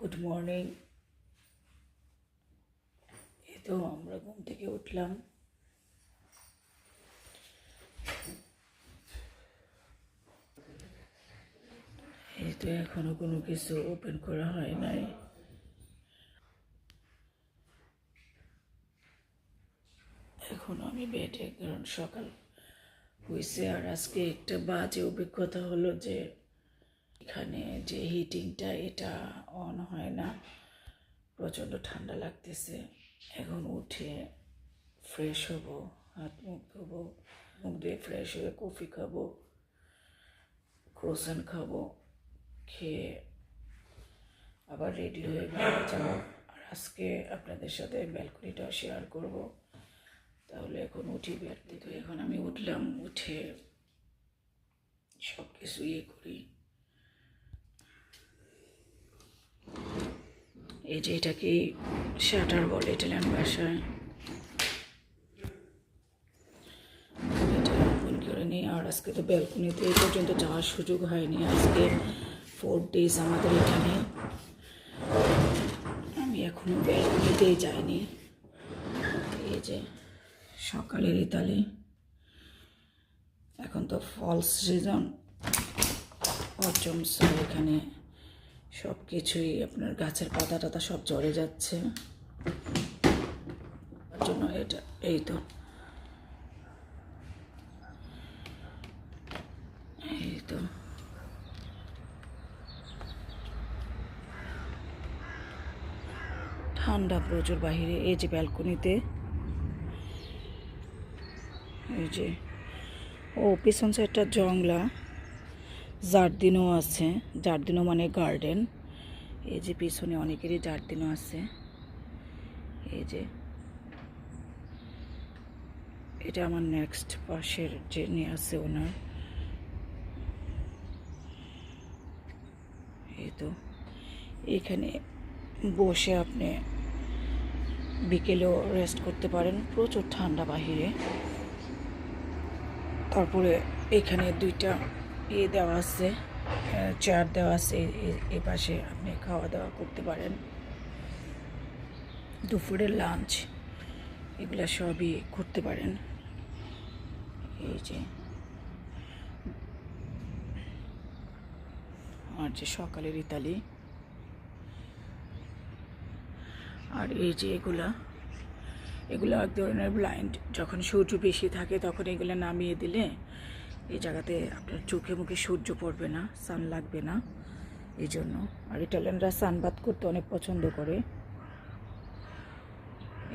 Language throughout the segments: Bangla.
গুড মর্নিং এই তো আমরা ঘুম থেকে উঠলাম। এই তো এখনও কোনো কিছু ওপেন করা হয় নাই। এখন আমি বেডে কারণ সকাল হয়েছে আর আজকে একটা বাজে অভিজ্ঞতা হলো যে এখানে যে হিটিংটা এটা অন হয় না। প্রচণ্ড ঠান্ডা লাগতেছে। এখন উঠে ফ্রেশ হব, হাত মুখ ধোবো, মুখ দিয়ে ফ্রেশ হয়ে কফি খাব ক্রোসান খাব, খেয়ে আবার রেডি হয়ে বাইরে যাব। আর আজকে আপনাদের সাথে ব্যালকনিটাও শেয়ার করব। তাহলে এখন উঠি বেড থেকে। এখন আমি উঠলাম, উঠে সব কিছু ইয়ে করি। এই যে এটাকে শাটার বলে, ইটালিয়ান ভাষায়। এটা ওপেন করে নিই আর আজকে তো ব্যালকনিতে এই পর্যন্ত যাওয়ার সুযোগ হয়নি। আজকে ফোর ডেজ আমাদের এখানে। আমি এখনও ব্যালকনিতেই যাইনি। এই যে সকালের ইতালি। এখন তো ফলস সিজন অজমস এখানে সব কিছুই আপনার গাছের পাতা টাতা সব ঝরে যাচ্ছে। জন্য এটা, এই তো। এই তো। ঠান্ডা প্রচুর বাহিরে, এই যে ব্যালকনিতে। এই যে, ও, পিছন সাইডটা জংলা। জার্দিনও আছে। জার্দিনও মানে গার্ডেন এই যে পিছনে অনেকেরই জার্দিনও আছে। এই যে এটা আমার নেক্সট পাশের যে নিয়ে আছে ওনার। এই তো এখানে বসে আপনি বিকেলেও রেস্ট করতে পারেন। প্রচুর ঠান্ডা বাহিরে। তারপরে এখানে দুইটা ইয়ে দেওয়া আছে চেয়ার দেওয়া আছে, এ পাশে আপনি খাওয়া দাওয়া করতে পারেন। দুপুরের লাঞ্চ এগুলো সবই করতে পারেন। এই যে। আর যে সকালের ইতালি। আর এই যে এগুলা, এগুলো এক ধরনের ব্লাইন্ড যখন সূর্য বেশি থাকে তখন এগুলো নামিয়ে দিলে এই জায়গাতে আপনার চোখে মুখে সূর্য পড়বে না সান লাগবে না, এই জন্য। আর ইটালিয়ানরা সানবাদ করতে অনেক পছন্দ করে।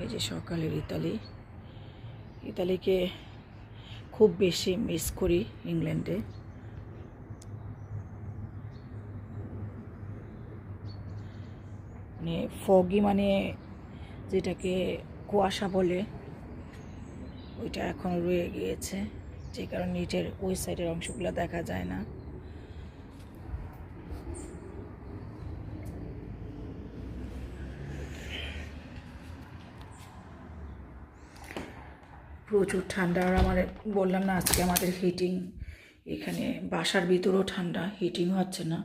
এই যে সকালের ইতালি। ইতালিকে খুব বেশি মিস করি ইংল্যান্ডে। মানে ফগি মানে যেটাকে কুয়াশা বলে, ওইটা এখন রয়ে গিয়েছে। যে কারণে নিচের ওই সাইডের অংশগুলো দেখা যায় না। প্রচুর ঠান্ডা, আর আমার বললাম না আজকে আমাদের হিটিং এখানে বাসার ভিতরেও ঠান্ডা হিটিং হচ্ছে না।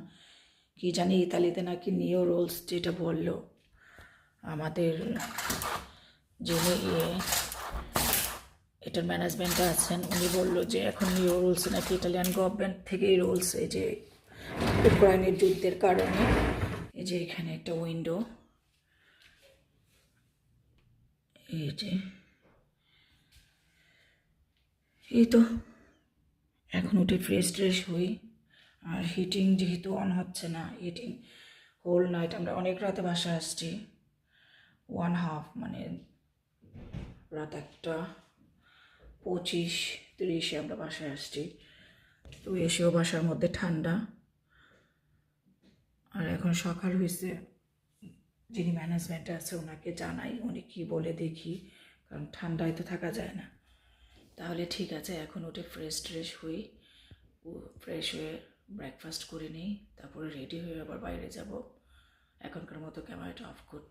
কি জানি ইতালিতে নাকি নিও রোলস যেটা বলল। আমাদের যিনি ইয়ে এটার ম্যানেজমেন্টে আছেন, উনি বলল যে এখন নিউ রুলস নাকি ইটালিয়ান গভর্নমেন্ট থেকেই রুলস এই যে ইউক্রাইনের যুদ্ধের কারণে, এই যে এখানে একটা উইন্ডো এই যে, এই তো, এখন উঠে ফ্রেশ ট্রেশ হই, আর হিটিং যেহেতু অন হচ্ছে না হিটিং হোল নাইট আমরা অনেক রাতে বাসায় আসছি ওয়ান হাফ মানে রাত একটা পঁচিশ, তিরিশে আমরা বাসায় আসছি। তো এসেও বাসার মধ্যে ঠান্ডা। আর এখন সকাল হয়েছে যিনি ম্যানেজমেন্টে আছে ওনাকে জানাই, উনি কি বলে দেখি, কারণ ঠান্ডায় তো থাকা যায় না। তাহলে ঠিক আছে, এখন উঠে ফ্রেশ ট্রেশ হই ফ্রেশ হয়ে ব্রেকফাস্ট করে নিই, তারপরে রেডি হয়ে আবার বাইরে যাব। এখনকার মতো ক্যামেরাটা অফ করছি।